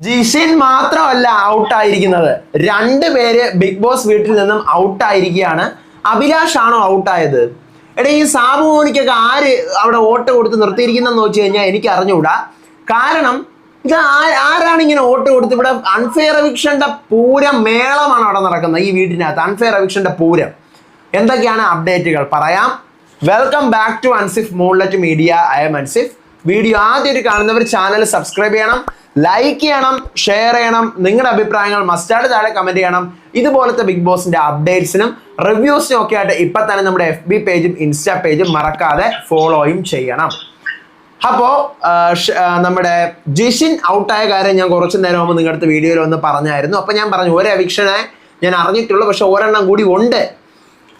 ജിഷിൻ മാത്രമല്ല ഔട്ടായിരിക്കുന്നത് രണ്ട് പേര് ബിഗ് ബോസ് വീട്ടിൽ നിന്നും ഔട്ടായിരിക്കുകയാണ് അഭിലാഷ് ആണോ ഔട്ടായത് എടാ ഈ സാബു മോനിക്കൊക്കെ ആര് അവിടെ വോട്ട് കൊടുത്ത് നിർത്തിയിരിക്കുന്നെന്ന് വെച്ച് കഴിഞ്ഞാൽ എനിക്ക് അറിഞ്ഞുകൂടാ കാരണം ഇത് ആരാണ് ഇങ്ങനെ വോട്ട് കൊടുത്ത് ഇവിടെ അൺഫെയർ എവിക്ഷന്റെ പൂരം മേളമാണ് അവിടെ നടക്കുന്നത് ഈ വീടിനകത്ത് അൺഫെയർ എവിക്ഷന്റെ പൂരം. എന്തൊക്കെയാണ് അപ്ഡേറ്റുകൾ പറയാം. Welcome back to Ansif moonlet media I am Ansif video ആദ്യമായിട്ട് കാണുന്നവർ ചാനൽ സബ്സ്ക്രൈബ് ചെയ്യണം. ലൈക്ക് ചെയ്യണം ഷെയർ ചെയ്യണം നിങ്ങളുടെ അഭിപ്രായങ്ങൾ മസ്റ്റാർഡ് താഴെ കമന്റ് ചെയ്യണം. ഇതുപോലത്തെ ബിഗ് ബോസിന്റെ അപ്ഡേറ്റ്സിനും റിവ്യൂസിനും ഒക്കെ ആയിട്ട് ഇപ്പം തന്നെ നമ്മുടെ എഫ് ബി പേജും ഇൻസ്റ്റാ പേജും മറക്കാതെ ഫോളോയും ചെയ്യണം. അപ്പോ ആ, ഷ്- ആ, നമ്മുടെ ജിഷിൻ ഔട്ടായ കാര്യം ഞാൻ കുറച്ച് നേരം മുമ്പ് നിങ്ങളുടെ അടുത്ത് വീഡിയോയിൽ ഒന്ന് പറഞ്ഞായിരുന്നു. അപ്പം ഞാൻ പറഞ്ഞു ഒരു എവിക്ഷനെ ഞാൻ അറിഞ്ഞിട്ടുള്ളൂ പക്ഷെ ഒരെണ്ണം കൂടി ഉണ്ട്.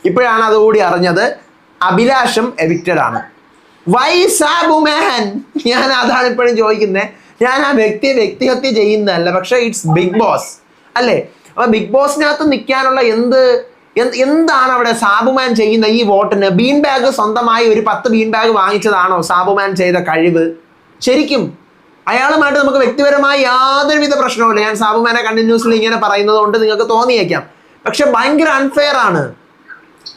ഇപ്പോഴാണ് അതുകൂടി അറിഞ്ഞത്. അഭിലാഷം എവിക്റ്റഡ് ആണ്. വൈ സാബു സാബുമാൻ ഞാൻ അതാണ് ഇപ്പോഴും ചോദിക്കുന്നത് ഞാൻ ആ വ്യക്തിയെ വ്യക്തിഹത്യ ചെയ്യുന്നതല്ല പക്ഷേ ഇറ്റ്സ് ബിഗ് ബോസ് അല്ലേ? അപ്പൊ ബിഗ് ബോസിനകത്ത് നിൽക്കാനുള്ള എന്ത് എന്ത് എന്താണ് അവിടെ സാബുമാൻ ചെയ്യുന്ന ഈ വോട്ടിന്? ബീൻ ബാഗ് സ്വന്തമായി ഒരു പത്ത് ബീൻ ബാഗ് വാങ്ങിച്ചതാണോ സാബുമാൻ ചെയ്ത കഴിവ്? ശരിക്കും അയാളുമായിട്ട് നമുക്ക് വ്യക്തിപരമായി യാതൊരുവിധ പ്രശ്നവുമില്ല. ഞാൻ സാബുമാനെ കണ്ടിന്യൂസ്ലി ഇങ്ങനെ പറയുന്നത് കൊണ്ട് നിങ്ങൾക്ക് തോന്നിയേക്കാം. പക്ഷെ ഭയങ്കര അൺഫെയർ ആണ്.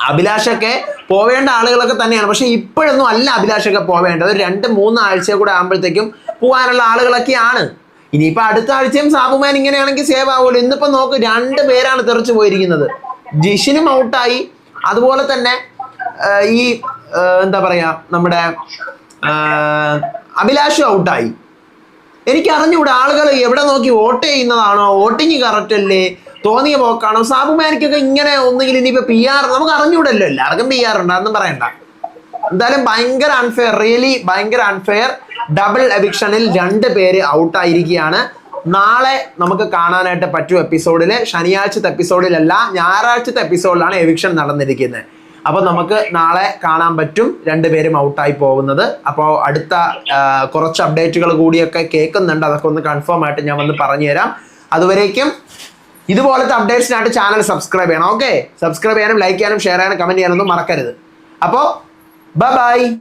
അഭിലാഷൊക്കെ പോവേണ്ട ആളുകളൊക്കെ തന്നെയാണ്. പക്ഷെ ഇപ്പോഴൊന്നും അല്ല അഭിലാഷൊക്കെ പോവേണ്ടത്. രണ്ട് മൂന്ന് ആഴ്ച കൂടെ ആകുമ്പോഴത്തേക്കും പോകാനുള്ള ആളുകളൊക്കെയാണ്. ഇനിയിപ്പോ അടുത്ത ആഴ്ചയും സാബുമാൻ ഇങ്ങനെയാണെങ്കിൽ സേവ് ആവുമല്ലോ ഇന്നിപ്പോ നോക്ക് രണ്ട് പേരാണ് തെറിച്ചു പോയിരിക്കുന്നത്. ജിഷിനും ഔട്ടായി അതുപോലെ തന്നെ ഈ എന്താ പറയാ നമ്മുടെ അഭിലാഷും ഔട്ടായി എനിക്ക് ആളുകൾ എവിടെ നോക്കി വോട്ട് ചെയ്യുന്നതാണോ? വോട്ടിങ് കറക്റ്റ് അല്ലേ? തോന്നിയ പോക്കാണോ? സാബുമാനിക്കൊക്കെ ഇങ്ങനെ ഒന്നുകിൽ ഇനിയിപ്പോ പി ആർ നമുക്ക് അറിഞ്ഞൂടല്ലോ എല്ലാവർക്കും പി ആർ ഉണ്ട് അതൊന്നും പറയണ്ട. എന്തായാലും ഭയങ്കര അൺഫെയർ റിയലി ഭയങ്കര അൺഫെയർ ഡബിൾ എവിക്ഷനിൽ രണ്ട് പേര് ഔട്ടായിരിക്കുകയാണ് നാളെ നമുക്ക് കാണാനായിട്ട് പറ്റും എപ്പിസോഡിൽ ശനിയാഴ്ചത്തെ എപ്പിസോഡിലല്ല ഞായറാഴ്ചത്തെ എപ്പിസോഡിലാണ് എവിക്ഷൻ നടന്നിരിക്കുന്നത്. അപ്പോൾ നമുക്ക് നാളെ കാണാൻ പറ്റും രണ്ടുപേരും ഔട്ടായി പോകുന്നത്. അപ്പോൾ അടുത്ത കുറച്ച് അപ്ഡേറ്റുകൾ കൂടിയൊക്കെ കേൾക്കുന്നുണ്ട്. അതൊക്കെ ഒന്ന് കൺഫേം ആയിട്ട് ഞാൻ വന്ന് പറഞ്ഞു തരാം അതുവരേക്കും ഇതുപോലത്തെ അപ്ഡേറ്റ്സിനായിട്ട് ചാനൽ സബ്സ്ക്രൈബ് ചെയ്യണം ഓക്കെ സബ്സ്ക്രൈബ് ചെയ്യാനും ലൈക്ക് ചെയ്യാനും ഷെയർ ചെയ്യാനും കമന്റ് ചെയ്യാനൊന്നും മറക്കരുത്. അപ്പോൾ ബൈ